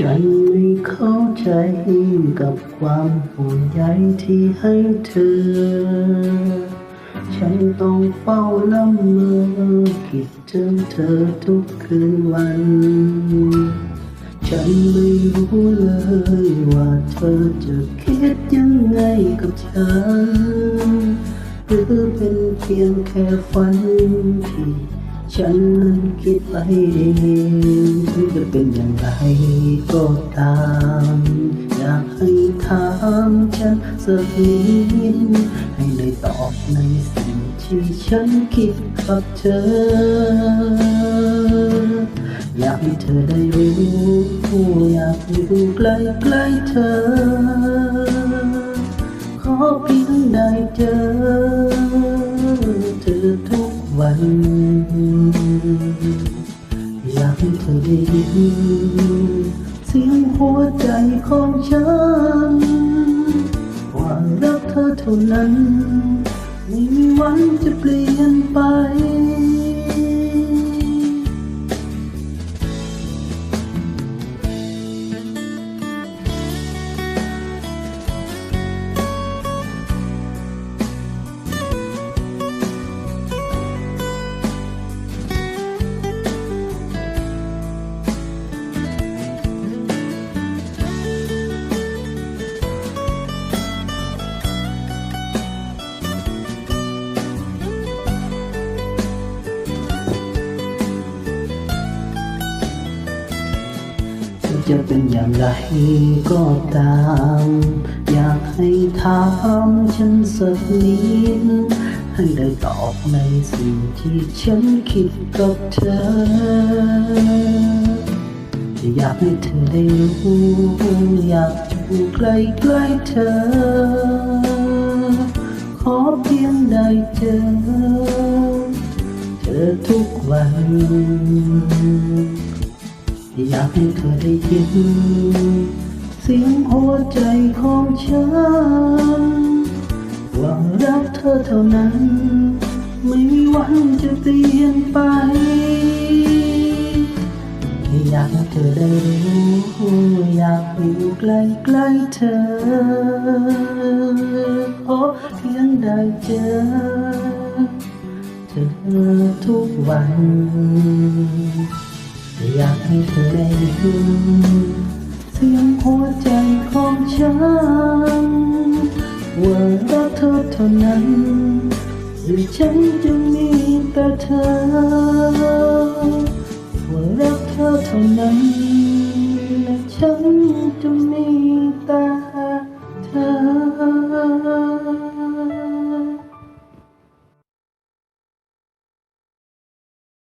ฉันไม่เข้าใจกับความห่วงใยที่ให้เธอ ฉันต้องเฝ้าละเมอคิดถึงเธอทุกคืนวัน ฉันไม่รู้เลยว่าเธอจะคิดยังไงกับฉัน หรือเป็นเพียงแค่ฝันที่ ฉันนั้นคิดไปเองถึงจะเป็นอย่างไรก็ตาม อยากให้ถามฉันสักนิดให้ได้ตอบในสิ่งที่ฉันคิดกับเธอ อยากให้เธอได้รู้อยากอยู่ใกล้ใกล้ๆเธอ ขอเพียงได้เจอเธอทุก วันอยากให้เธอได้ยินเสียงหัวใจของฉันว่ารักเธอเท่านั้น ไม่มีวันจะเปลี่ยน จะเป็นอย่างไรก็ตาม อยากให้ถามฉันสักนิด ให้ได้ตอบในสิ่งที่ฉันคิดกับเธอ อยากให้เธอได้รู้ อยากอยู่ใกล้ใกล้เธอ ขอเพียงได้เจอ เธอทุกวัน อยากให้เธอได้ยินเสียงหัวใจของฉันหว่ารักเธอเท่านั้น ไม่มีวันจะเปลี่ยนไปอยากให้เธอได้รู้ อยากอยู่ใกล้ใกล้เธอขอเพียงได้เจอ เธอทุกวัน อยากให้เธอได้ยินเสียงหัวใจของฉันว่ารักเธอเท่านั้นหรือฉันจะมีแต่เธอว่ารักเธอเท่านั้น